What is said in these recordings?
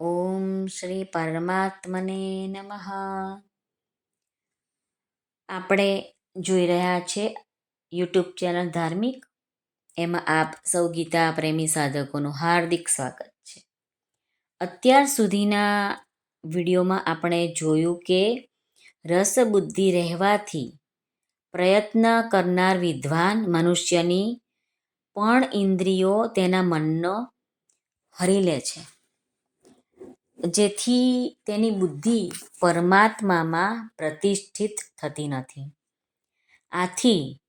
ઓમ શ્રી પરમાત્મને નમઃ આપણે જોઈ રહ્યા છે યુટ્યુબ ચેનલ ધાર્મિક, એમાં આપ સૌ ગીતા પ્રેમી સાધકોનું હાર્દિક સ્વાગત છે. અત્યાર સુધીના વિડીયોમાં આપણે જોયું કે રસબુદ્ધિ રહેવાથી પ્રયત્ન કરનાર વિદ્વાન મનુષ્યની પણ ઇન્દ્રિયો તેના મનનો હરી લે છે. જેથી તેની બુદ્ધિ પરમાત્મામાં પ્રતિષ્ઠિત થતી નથી. આથી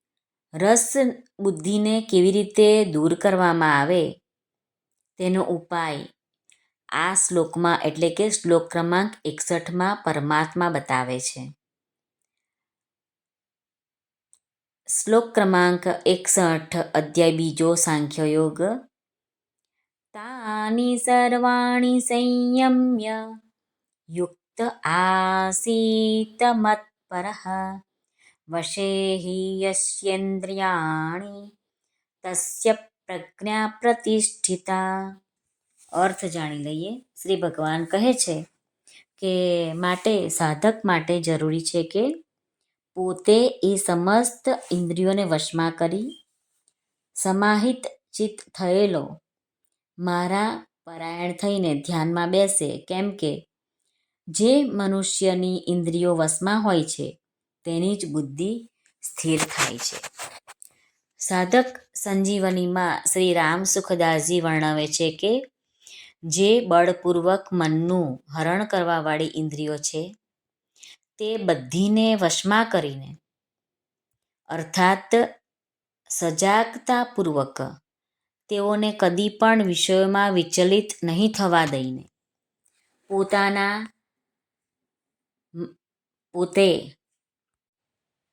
રસ બુદ્ધિને કેવી રીતે દૂર કરવામાં આવે તેનો ઉપાય આ શ્લોકમાં એટલે કે શ્લોક ક્રમાંક એકસઠમાં પરમાત્મા બતાવે છે. શ્લોક ક્રમાંક એકસઠ અધ્યાય બીજો સાંખ્યયોગ તાની સર્વાણી સંયમ્ય યુક્ત આસીત મત્પરઃ વશે હિ યસ્યેન્દ્રિયાણિ તસ્ય પ્રજ્ઞા પ્રતિષ્ઠિતા અર્થ જાણી લઈએ। શ્રી ભગવાન કહે છે કે માટે, સાધક માટે જરૂરી છે કે પોતે એ સમસ્ત ઇન્દ્રિયોને વશમાં કરી, સમાહિત ચિત્ત થયેલો મારા પરાયણ થઈને ધ્યાનમાં બેસે કેમ કે જે મનુષ્યની ઇન્દ્રિયો વશમાં હોય છે, તેની જ બુદ્ધિ સ્થિર થાય છે. સાધક સંજીવનીમાં શ્રી રામ સુખદાસજી વર્ણવે છે કે જે બળપૂર્વક મનનું હરણ કરવાવાળી ઇન્દ્રિયો છે, તે બધીને વશમાં કરીને, અર્થાત સજાગતાપૂર્વક તેઓને કદી પણ વિષયોમાં વિચલિત નહીં થવા દઈને. પોતાના પોતે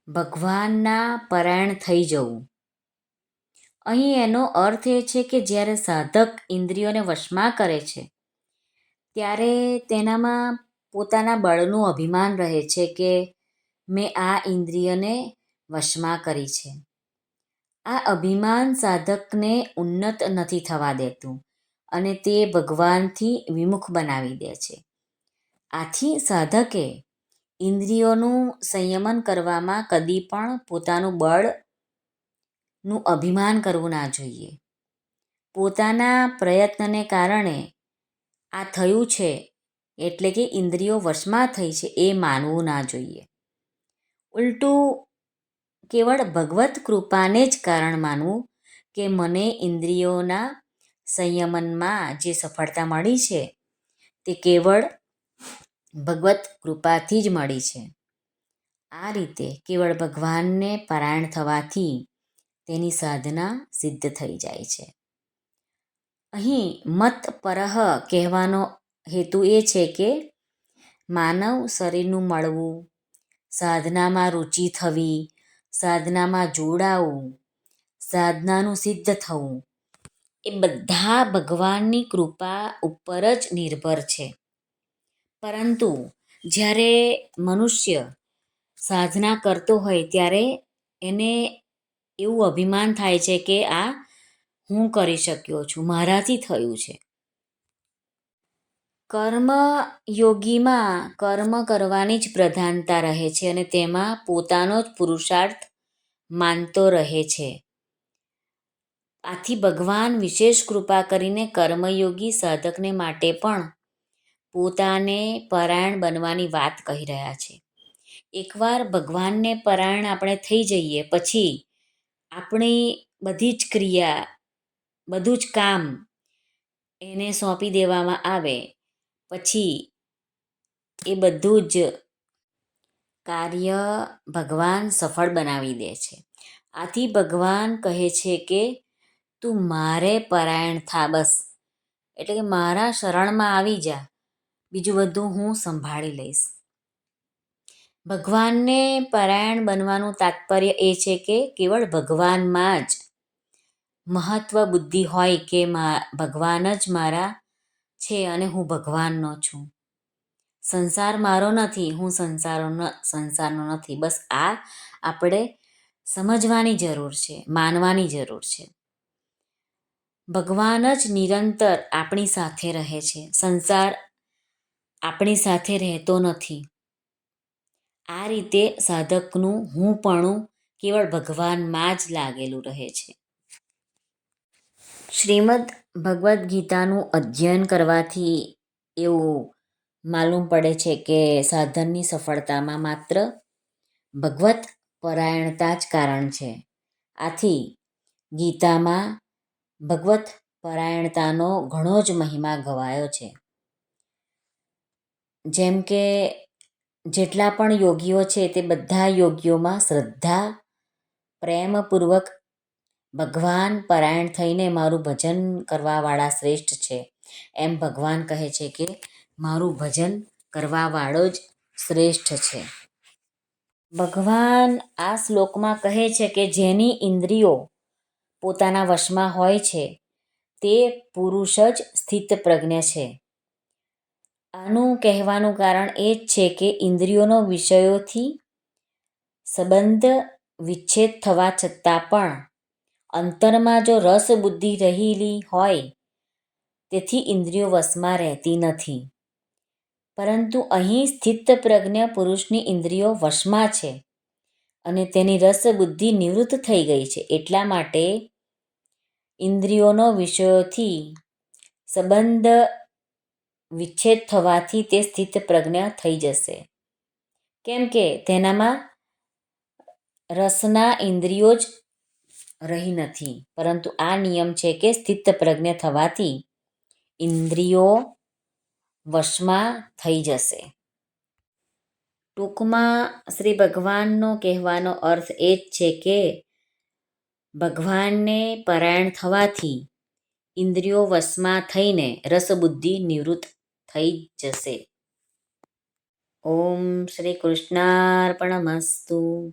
ભગવાનના પરાયણ થઈ જવું. અહીં એનો અર્થ એ છે કે જ્યારે સાધક ઇન્દ્રિયોને વશમાં કરે છે, ત્યારે તેનામાં પોતાના બળનું અભિમાન રહે છે કે મેં આ ઇન્દ્રિયને વશમાં કરી છે. આ અભિમાન સાધકને ઉન્નત નથી થવા દેતું અને તે ભગવાનથી વિમુખ બનાવી દે છે. આથી સાધકે ઇન્દ્રિયોનું સંયમન કરવામાં કદી પણ પોતાનું બળનું અભિમાન કરવું ના જોઈએ. પોતાના પ્રયત્નને કારણે આ થયું છે એટલે કે ઇન્દ્રિયો વશમાં થઈ છે એ માનવું ના જોઈએ. ઉલટું કેવળ ભગવત કૃપાને જ કારણ માનવું કે મને ઇન્દ્રિયોના સંયમનમાં જે સફળતા મળી છે, તે કેવળ ભગવત કૃપાથી જ મળી છે. આ રીતે કેવળ ભગવાનને પરાયણ થવાથી તેની સાધના સિદ્ધ થઈ જાય છે. અહીં મત પરહ કહેવાનો હેતુ એ છે કે માનવ શરીરનું મળવું, સાધનામાં રુચિ થવી સાધનામાં જોડાવું, સાધનાનું સિદ્ધ થવું, એ બધા ભગવાનની કૃપા ઉપર જ નિર્ભર છે. પરંતુ જ્યારે મનુષ્ય સાધના કરતો હોય ત્યારે એને એવું અભિમાન થાય છે કે, આ હું કરી શક્યો છું, મારાથી થયું છે. કર્મ યોગીમાં કર્મ કરવાની જ પ્રધાનતા રહે છે અને તેમાં પોતાનો જ પુરુષાર્થ માનતો રહે છે. આથી ભગવાન વિશેષ કૃપા કરીને કર્મયોગી સાધકને માટે પણ પોતાને પરાયણ બનવાની વાત કહી રહ્યા છે. એકવાર ભગવાનને પરાયણ આપણે થઈ જઈએ, પછી આપણી બધી જ ક્રિયા, બધું જ કામ એને સોંપી દેવામાં આવે પછી એ બધું જ કાર્ય ભગવાન સફળ બનાવી દે છે. આથી ભગવાન કહે છે કે, તું મારે પરાયણ થા બસ. એટલે કે મારા શરણમાં આવી જા. બીજું બધું હું સંભાળી લઈશ. ભગવાનને પરાયણ બનવાનું તાત્પર્ય એ છે કે કેવળ ભગવાનમાં જ મહત્વ બુદ્ધિ હોય કે ભગવાન જ મારા છે અને હું ભગવાનનો છું. સંસાર મારો નથી, હું સંસારનો સંસારનો નથી. બસ આ આપણે સમજવાની જરૂર છે, માનવાની જરૂર છે. ભગવાન જ નિરંતર આપણી સાથે રહે છે. સંસાર આપણી સાથે રહેતો નથી. આ રીતે સાધકનું હુંપણું કેવળ ભગવાનમાં જ લાગેલું રહે છે. શ્રીમદ ભગવદ્ ગીતાનું અધ્યયન કરવાથી એવું માલુમ પડે છે કે સાધનની સફળતામાં માત્ર ભગવત પરાયણતા જ કારણ છે. આથી ગીતામાં ભગવત પરાયણતાનો ઘણો જ મહિમા ગવાયો છે. જેમ કે જેટલા પણ યોગીઓ છે તે બધા યોગીઓમાં શ્રદ્ધા, પ્રેમપૂર્વક ભગવાન પરાયણ થઈને મારું ભજન કરવાવાળા શ્રેષ્ઠ છે. એમ ભગવાન કહે છે કે, મારું ભજન કરવાવાળો જ શ્રેષ્ઠ છે. ભગવાન આ શ્લોકમાં કહે છે કે, જેની ઇન્દ્રિયો પોતાના વશમાં હોય છે, તે પુરુષ જ સ્થિતપ્રજ્ઞ છે. આનું કહેવાનું કારણ એ જ છે કે, ઇન્દ્રિયોનો વિષયોથી સંબંધ વિચ્છેદ થવા છતાં પણ અંતરમાં જો રસ બુદ્ધિ રહેલી હોય, તેથી ઇન્દ્રિયો વશમાં રહેતી નથી. પરંતુ અહીં સ્થિત પ્રજ્ઞ પુરુષની ઇન્દ્રિયો વશમાં છે અને તેની રસ બુદ્ધિ નિવૃત્ત થઈ ગઈ છે. એટલા માટે ઇન્દ્રિયોનો વિષયોથી સંબંધ વિચ્છેદ થવાથી તે સ્થિત પ્રજ્ઞ થઈ જશે. કેમ કે તેનામાં રસના ઇન્દ્રિયો જ રહી નથી. પરંતુ આ નિયમ છે કે સ્થિતપ્રજ્ઞ થવાથી ઇન્દ્રિયો વશમાં થઈ જશે. ટૂંકમાં શ્રી ભગવાનનો કહેવાનો અર્થ એ જ છે કે ભગવાનને પરાયણ થવાથી ઇન્દ્રિયો વશમાં થઈને રસબુદ્ધિ નિવૃત્ત થઈ જશે. ઓમ શ્રી કૃષ્ણાર્પણમસ્તુ.